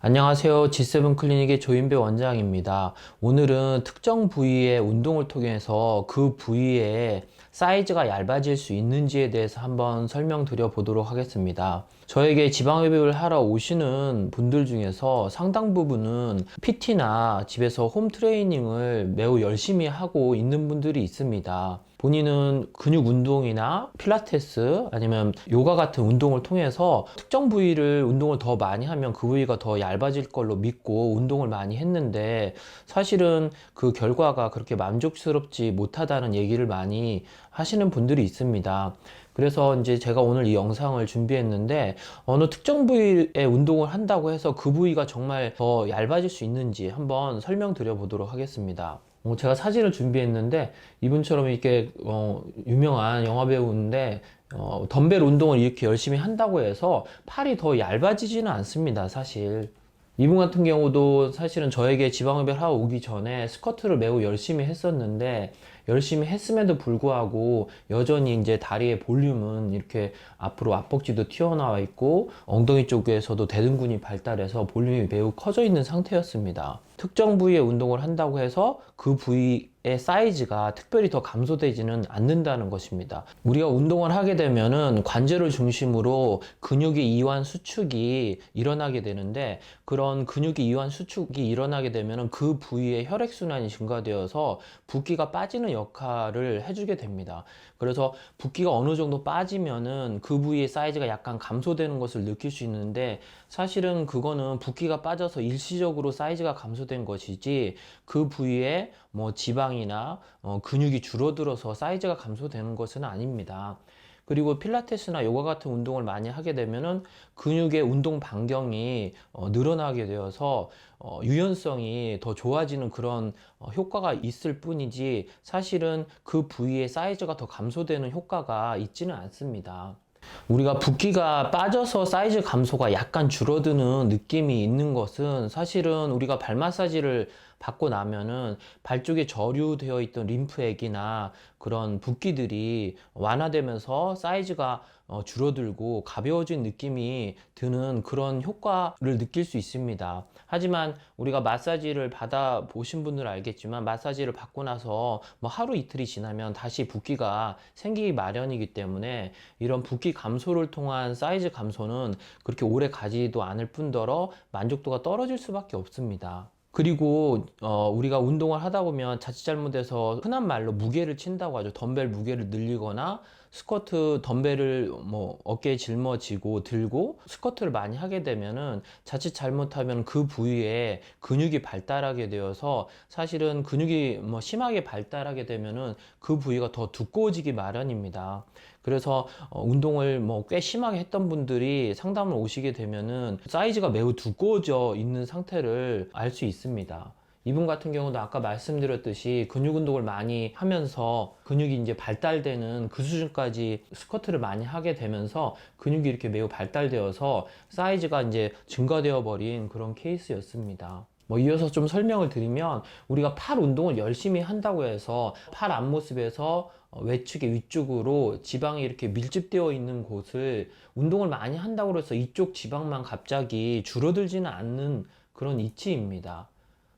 안녕하세요. G7 클리닉의 조인배 원장입니다. 오늘은 특정 부위의 운동을 통해서 그 부위의 사이즈가 얇아질 수 있는지에 대해서 한번 설명드려 보도록 하겠습니다. 저에게 지방흡입을 하러 오시는 분들 중에서 상당 부분은 PT나 집에서 홈 트레이닝을 매우 열심히 하고 있는 분들이 있습니다. 본인은 근육 운동이나 필라테스 아니면 요가 같은 운동을 통해서 특정 부위를 운동을 더 많이 하면 그 부위가 더 얇아질 걸로 믿고 운동을 많이 했는데 사실은 그 결과가 그렇게 만족스럽지 못하다는 얘기를 많이 하시는 분들이 있습니다. 그래서 이제 제가 오늘 이 영상을 준비했는데 어느 특정 부위의 운동을 한다고 해서 그 부위가 정말 더 얇아질 수 있는지 한번 설명드려 보도록 하겠습니다. 어, 제가 사진을 준비했는데 이분처럼 이렇게 어, 유명한 영화 배우인데 어, 덤벨 운동을 이렇게 열심히 한다고 해서 팔이 더 얇아지지는 않습니다, 사실. 이분 같은 경우도 사실은 저에게 지방흡입을 하고 오기 전에 스쿼트를 매우 열심히 했었는데 열심히 했음에도 불구하고 여전히 이제 다리의 볼륨은 이렇게 앞으로 앞벅지도 튀어나와 있고 엉덩이 쪽에서도 대둔근이 발달해서 볼륨이 매우 커져 있는 상태였습니다. 특정 부위의 운동을 한다고 해서 그 부위의 사이즈가 특별히 더 감소되지는 않는다는 것입니다. 우리가 운동을 하게 되면은 관절을 중심으로 근육의 이완 수축이 일어나게 되는데 그런 근육의 이완 수축이 일어나게 되면은 그 부위의 혈액 순환이 증가되어서 붓기가 빠지는 역할을 해주게 됩니다. 그래서 붓기가 어느 정도 빠지면은 그 부위의 사이즈가 약간 감소되는 것을 느낄 수 있는데 사실은 그거는 붓기가 빠져서 일시적으로 사이즈가 감소된 것이지 그 부위에 뭐 지방이나 어, 근육이 줄어들어서 사이즈가 감소되는 것은 아닙니다. 그리고 필라테스나 요가 같은 운동을 많이 하게 되면은 근육의 운동 반경이 어, 늘어나게 되어서 어, 유연성이 더 좋아지는 그런 어, 효과가 있을 뿐이지 사실은 그 부위의 사이즈가 더 감소되는 효과가 있지는 않습니다. 우리가 붓기가 빠져서 사이즈 감소가 약간 줄어드는 느낌이 있는 것은 사실은 우리가 발 마사지를 받고 나면은 발 쪽에 저류되어 있던 림프액이나 그런 붓기들이 완화되면서 사이즈가 어, 줄어들고 가벼워진 느낌이 드는 그런 효과를 느낄 수 있습니다. 하지만 우리가 마사지를 받아 보신 분들 알겠지만 마사지를 받고 나서 뭐 하루 이틀이 지나면 다시 붓기가 생기기 마련이기 때문에 이런 붓기 감소를 통한 사이즈 감소는 그렇게 오래 가지도 않을 뿐더러 만족도가 떨어질 수밖에 없습니다. 그리고 어, 우리가 운동을 하다 보면 자칫 잘못해서 흔한 말로 무게를 친다고 하죠. 덤벨 무게를 늘리거나 스쿼트 덤벨을 뭐 어깨에 짊어지고 들고 스쿼트를 많이 하게 되면은 자칫 잘못하면 그 부위에 근육이 발달하게 되어서 사실은 근육이 뭐 심하게 발달하게 되면은 그 부위가 더 두꺼워지기 마련입니다. 그래서 어, 운동을 뭐 꽤 심하게 했던 분들이 상담을 오시게 되면은 사이즈가 매우 두꺼워져 있는 상태를 알 수 있습니다. 이분 같은 경우도 아까 말씀드렸듯이 근육 운동을 많이 하면서 근육이 이제 발달되는 그 수준까지 스쿼트를 많이 하게 되면서 근육이 이렇게 매우 발달되어서 사이즈가 이제 증가되어 버린 그런 케이스였습니다. 뭐 이어서 좀 설명을 드리면 우리가 팔 운동을 열심히 한다고 해서 팔 앞모습에서 어, 외측의 위쪽으로 지방이 이렇게 밀집되어 있는 곳을 운동을 많이 한다고 해서 이쪽 지방만 갑자기 줄어들지는 않는 그런 이치입니다.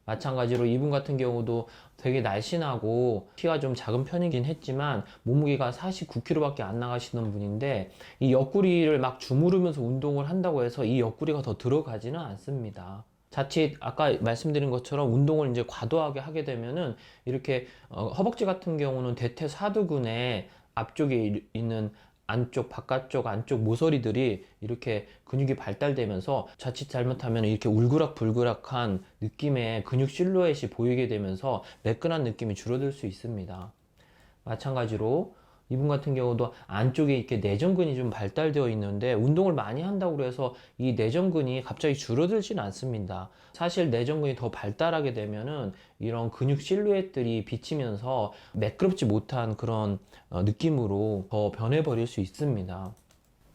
마찬가지로 이분 같은 경우도 되게 날씬하고 키가 좀 작은 편이긴 했지만 몸무게가 49kg밖에 안 나가시는 분인데 이 옆구리를 막 주무르면서 운동을 한다고 해서 이 옆구리가 더 들어가지는 않습니다. 자칫 아까 말씀드린 것처럼 운동을 이제 과도하게 하게 되면은 이렇게 어, 허벅지 같은 경우는 대퇴사두근의 앞쪽에 있는 안쪽, 바깥쪽, 안쪽 모서리들이 이렇게 근육이 발달되면서 자칫 잘못하면 이렇게 울그락불그락한 느낌의 근육 실루엣이 보이게 되면서 매끈한 느낌이 줄어들 수 있습니다. 마찬가지로 이분 같은 경우도 안쪽에 이렇게 내전근이 좀 발달되어 있는데 운동을 많이 한다고 해서 이 내전근이 갑자기 줄어들지는 않습니다. 사실 내전근이 더 발달하게 되면은 이런 근육 실루엣들이 비치면서 매끄럽지 못한 그런 어, 느낌으로 더 변해버릴 수 있습니다.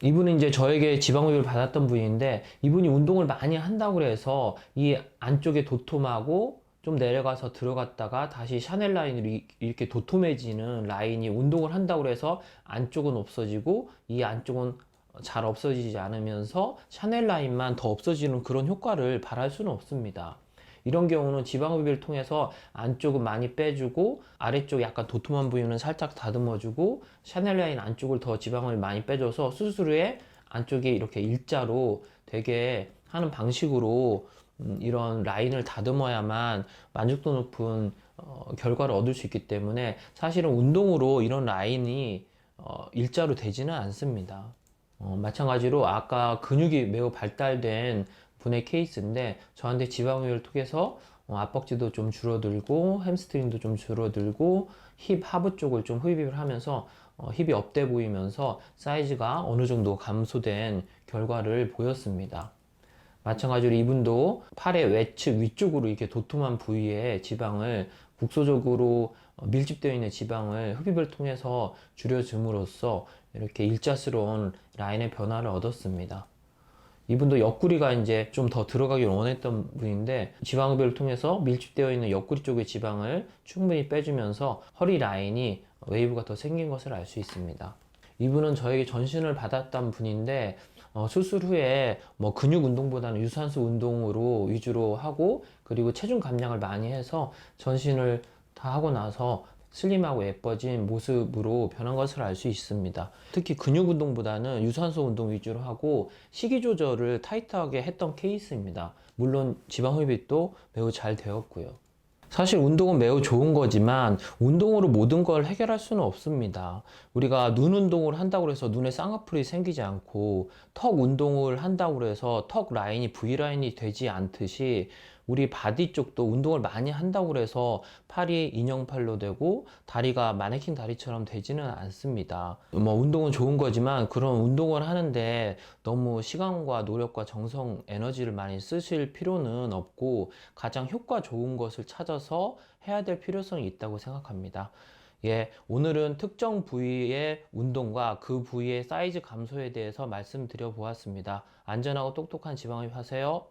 이분은 이제 저에게 지방흡입을 받았던 분인데 이분이 운동을 많이 한다고 해서 이 안쪽에 도톰하고 좀 내려가서 들어갔다가 다시 샤넬 라인으로 이렇게 도톰해지는 라인이 운동을 한다고 해서 안쪽은 없어지고 이 안쪽은 잘 없어지지 않으면서 샤넬 라인만 더 없어지는 그런 효과를 바랄 수는 없습니다. 이런 경우는 지방흡입을 통해서 안쪽은 많이 빼주고 아래쪽 약간 도톰한 부위는 살짝 다듬어주고 샤넬 라인 안쪽을 더 지방을 많이 빼줘서 수술 후에 안쪽이 이렇게 일자로 되게 하는 방식으로 음, 이런 라인을 다듬어야만 만족도 높은 어, 결과를 얻을 수 있기 때문에 사실은 운동으로 이런 라인이 어, 일자로 되지는 않습니다. 어, 마찬가지로 아까 근육이 매우 발달된 분의 케이스인데 저한테 지방흡입을 통해서 어, 압박지도 좀 줄어들고 햄스트링도 좀 줄어들고 힙 하부 쪽을 좀 흡입을 하면서 어, 힙이 업돼 보이면서 사이즈가 어느 정도 감소된 결과를 보였습니다. 마찬가지로 이분도 팔의 외측 위쪽으로 이렇게 도톰한 부위에 지방을 국소적으로 어, 밀집되어 있는 지방을 흡입을 통해서 줄여줌으로써 이렇게 일자스러운 라인의 변화를 얻었습니다. 이분도 옆구리가 이제 좀 더 들어가길 원했던 분인데 지방흡입을 통해서 밀집되어 있는 옆구리 쪽의 지방을 충분히 빼주면서 허리 라인이 웨이브가 더 생긴 것을 알 수 있습니다. 이분은 저에게 전신을 받았던 분인데 어, 수술 후에 뭐 근육 운동보다는 유산소 운동으로 위주로 하고 그리고 체중 감량을 많이 해서 전신을 다 하고 나서 슬림하고 예뻐진 모습으로 변한 것을 알 수 있습니다. 특히 근육 운동보다는 유산소 운동 위주로 하고 식이 조절을 타이트하게 했던 케이스입니다. 물론 지방 흡입도 매우 잘 되었고요. 사실 운동은 매우 좋은 거지만 운동으로 모든 걸 해결할 수는 없습니다. 우리가 눈 운동을 한다고 해서 눈에 쌍꺼풀이 생기지 않고 턱 운동을 한다고 해서 턱 라인이 V 라인이 되지 않듯이 우리 바디 쪽도 운동을 많이 한다고 해서 팔이 인형팔로 되고 다리가 마네킹 다리처럼 되지는 않습니다. 뭐 운동은 좋은 거지만 그런 운동을 하는데 너무 시간과 노력과 정성, 에너지를 많이 쓰실 필요는 없고 가장 효과 좋은 것을 찾아서 해야 될 필요성이 있다고 생각합니다. 예, 오늘은 특정 부위의 운동과 그 부위의 사이즈 감소에 대해서 말씀드려 보았습니다. 안전하고 똑똑한 지방흡입 하세요.